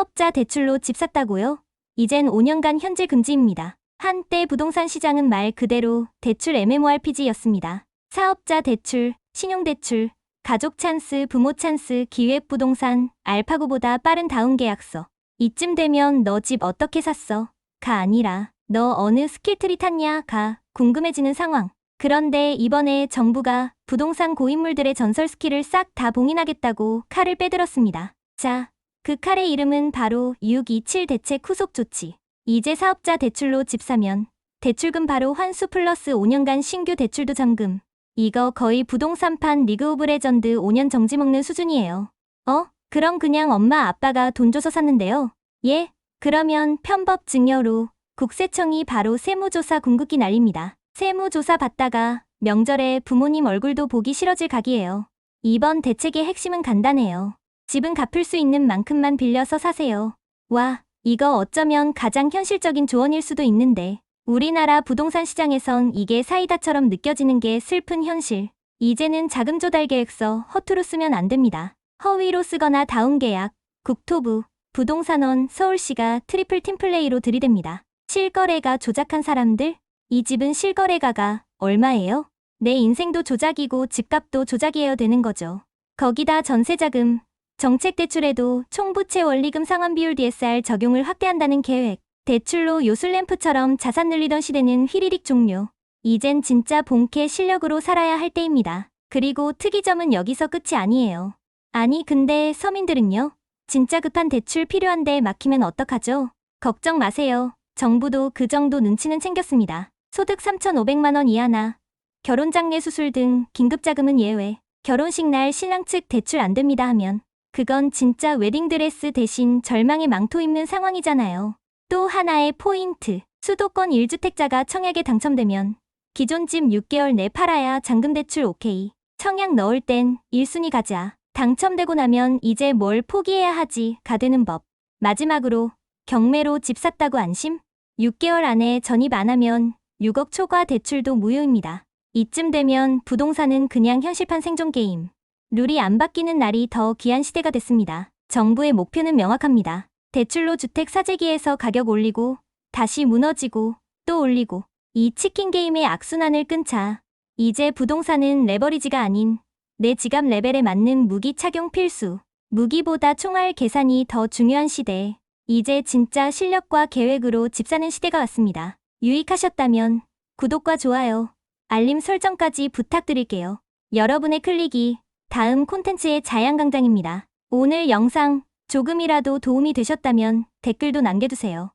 사업자 대출로 집 샀다고요? 이젠 5년간 현질 금지입니다. 한때 부동산 시장은 말 그대로 대출 MMORPG였습니다. 사업자 대출, 신용대출, 가족 찬스, 부모 찬스, 기획부동산, 알파고보다 빠른 다운 계약서. 이쯤 되면 너 집 어떻게 샀어? 가 아니라 너 어느 스킬트리 탔냐? 가 궁금해지는 상황. 그런데 이번에 정부가 부동산 고인물들의 전설 스킬을 싹 다 봉인하겠다고 칼을 빼들었습니다. 자, 그 칼의 이름은 바로 627 대책 후속 조치. 이제 사업자 대출로 집 사면 대출금 바로 환수 플러스 5년간 신규 대출도 잠금. 이거 거의 부동산판 리그 오브 레전드 5년 정지 먹는 수준이에요. 어? 그럼 그냥 엄마 아빠가 돈 줘서 샀는데요. 예? 그러면 편법 증여로 국세청이 바로 세무조사 궁극기 날립니다. 세무조사 받다가 명절에 부모님 얼굴도 보기 싫어질 각이에요. 이번 대책의 핵심은 간단해요. 집은 갚을 수 있는 만큼만 빌려서 사세요. 와, 이거 어쩌면 가장 현실적인 조언일 수도 있는데 우리나라 부동산 시장에선 이게 사이다처럼 느껴지는 게 슬픈 현실. 이제는 자금 조달 계획서 허투루 쓰면 안 됩니다. 허위로 쓰거나 다운 계약, 국토부, 부동산원, 서울시가 트리플 팀플레이로 들이댑니다. 실거래가 조작한 사람들? 이 집은 실거래가가 얼마예요? 내 인생도 조작이고 집값도 조작이어야 되는 거죠. 거기다 전세자금, 정책 대출에도 총부채 원리금 상환 비율 DSR 적용을 확대한다는 계획. 대출로 요술램프처럼 자산 늘리던 시대는 휘리릭 종료. 이젠 진짜 본캐 실력으로 살아야 할 때입니다. 그리고 특이점은 여기서 끝이 아니에요. 아니 근데 서민들은요? 진짜 급한 대출 필요한데 막히면 어떡하죠? 걱정 마세요. 정부도 그 정도 눈치는 챙겼습니다. 소득 3,500만 원 이하나 결혼 장례 수술 등 긴급 자금은 예외. 결혼식 날 신랑 측 대출 안 됩니다 하면 그건 진짜 웨딩드레스 대신 절망의 망토 입는 상황이잖아요. 또 하나의 포인트. 수도권 1주택자가 청약에 당첨되면 기존 집 6개월 내 팔아야 잔금 대출 오케이. 청약 넣을 땐 1순위 가자. 당첨되고 나면 이제 뭘 포기해야 하지 가 되는 법. 마지막으로 경매로 집 샀다고 안심? 6개월 안에 전입 안 하면 6억 초과 대출도 무효입니다. 이쯤 되면 부동산은 그냥 현실판 생존 게임. 룰이 안 바뀌는 날이 더 귀한 시대가 됐습니다. 정부의 목표는 명확합니다. 대출로 주택 사재기에서 가격 올리고 다시 무너지고 또 올리고 이 치킨 게임의 악순환을 끊자. 이제 부동산은 레버리지가 아닌 내 지갑 레벨에 맞는 무기 착용 필수. 무기보다 총알 계산이 더 중요한 시대. 이제 진짜 실력과 계획으로 집 사는 시대가 왔습니다. 유익하셨다면 구독과 좋아요, 알림 설정까지 부탁드릴게요. 여러분의 클릭이 다음 콘텐츠의 자양강장입니다. 오늘 영상 조금이라도 도움이 되셨다면 댓글도 남겨주세요.